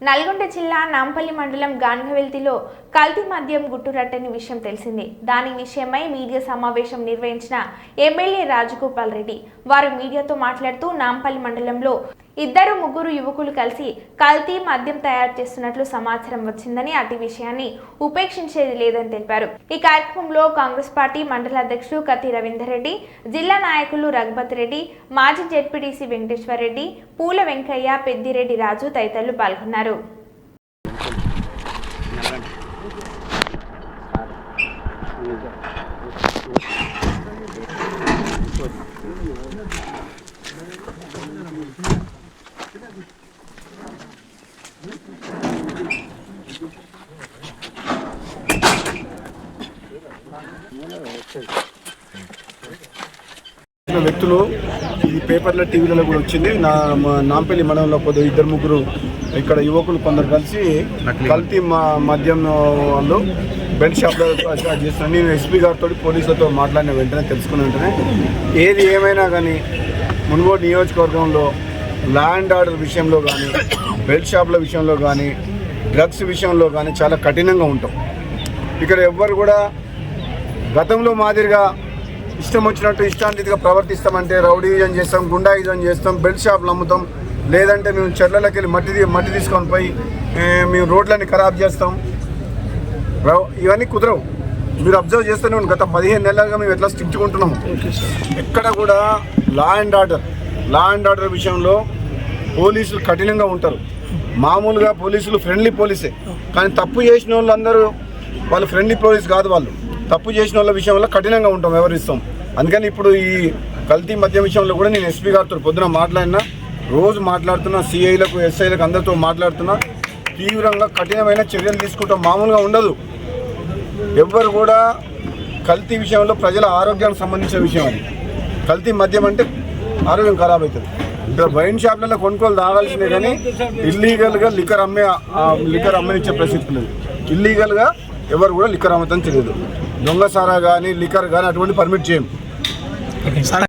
నల్గొండ జిల్లా నాంపల్లి మండలం గాన్గవెల్తిలో కల్తీ మద్యం గుట్టురట్టని విషయం తెలిసిందే. దాని విషయమై మీడియా సమావేశం నిర్వహించిన ఎమ్మెల్యే రాజగోపాల్ రెడ్డి వారు మీడియాతో మాట్లాడుతూ నాంపల్లి మండలంలో ఇద్దరు ముగ్గురు యువకులు కలిసి కల్తీ మద్యం తయారు చేస్తున్నట్లు సమాచారం వచ్చిందని అటు విషయాన్ని ఉపేక్షించేది లేదని తెలిపారు. ఈ కార్యక్రమంలో కాంగ్రెస్ పార్టీ మండల అధ్యక్షుడు కత్తి రవీందర్ రెడ్డి జిల్లా నాయకులు రఘుపతి రెడ్డి మాజీ జెడ్పీటీసీ వెంకటేశ్వర రెడ్డి పూల వెంకయ్య పెద్దిరెడ్డి రాజు తదితరులు పాల్గొన్నారు. చేసిన వ్యక్తులు ఈ పేపర్ల టీవీలలో కూడా వచ్చింది. నా మా నాంపల్లి మండలంలో కొద్ది ఇద్దరు ముగ్గురు ఇక్కడ యువకులు కొందరు కలిసి కల్తీ మా మద్యం వాళ్ళు బెల్ట్ షాప్లో చేస్తున్నారు. నేను ఎస్పీ గారితో పోలీసులతో మాట్లాడిన వెంటనే తెలుసుకున్న వెంటనే ఏది ఏమైనా కానీ మునుగోడు నియోజకవర్గంలో ల్యాండ్ ఆర్డర్ విషయంలో కానీ బెల్ట్ షాప్ల విషయంలో కానీ డ్రగ్స్ విషయంలో కానీ చాలా కఠినంగా ఉంటాం. ఇక్కడ ఎవ్వరు కూడా గతంలో మాదిరిగా ఇష్టం వచ్చినట్టు ఇష్టాంతిగా ప్రవర్తిస్తామంటే రౌడీజం చేస్తాం గుండాయిజం చేస్తాం బెల్ట్ షాపులు అమ్ముతాం. లేదంటే మేము చెట్లలోకి వెళ్ళి మట్టి మట్టి తీసుకొని పోయి మేము రోడ్లని ఖరాబ్ చేస్తాం. ఇవన్నీ కుదరవు. మీరు అబ్జర్వ్ చేస్తూనే ఉండండి. గత పదిహేను నెలలుగా మేము ఎట్లా స్టిచ్చుకుంటున్నాము ఎక్కడ కూడా law and order law and order విషయంలో పోలీసులు కఠినంగా ఉంటారు. మామూలుగా పోలీసులు ఫ్రెండ్లీ పోలీసే. కానీ తప్పు చేసిన వాళ్ళందరూ వాళ్ళు ఫ్రెండ్లీ పోలీస్ కాదు వాళ్ళు. తప్పు చేసిన వాళ్ళ విషయంలో కఠినంగా ఉంటాం ఎవరిస్తాం అందుకని ఇప్పుడు ఈ కల్తీ మద్యం విషయంలో కూడా నేను ఎస్పీ గారితో పొద్దున మాట్లాడినా రోజు మాట్లాడుతున్నా సిఐలకు ఎస్ఐలకు అందరితో మాట్లాడుతున్నా తీవ్రంగా కఠినమైన చర్యలు తీసుకుంటాం. మామూలుగా ఉండదు. ఎవ్వరు కూడా కల్తీ విషయంలో ప్రజల ఆరోగ్యానికి సంబంధించిన విషయం అది. కల్తీ మద్యం అంటే ఆరోగ్యం ఖరాబ్ అవుతుంది ఇక్కడ వైన్ షాప్లలో కొనుక్కోలు తాగాల్సిందే కానీ ఇల్లీగల్గా లిక్కర్ అమ్మే లిక్కర్ అమ్మనిచ్చే ప్రసిద్ధి లేదు. ఇల్లీగల్గా ఎవరు కూడా లిక్కర్ అమ్మతం తెలియదు. దొంగ సారా కానీ లిక్కర్ కానీ అటువంటి పర్మిట్ చేయం.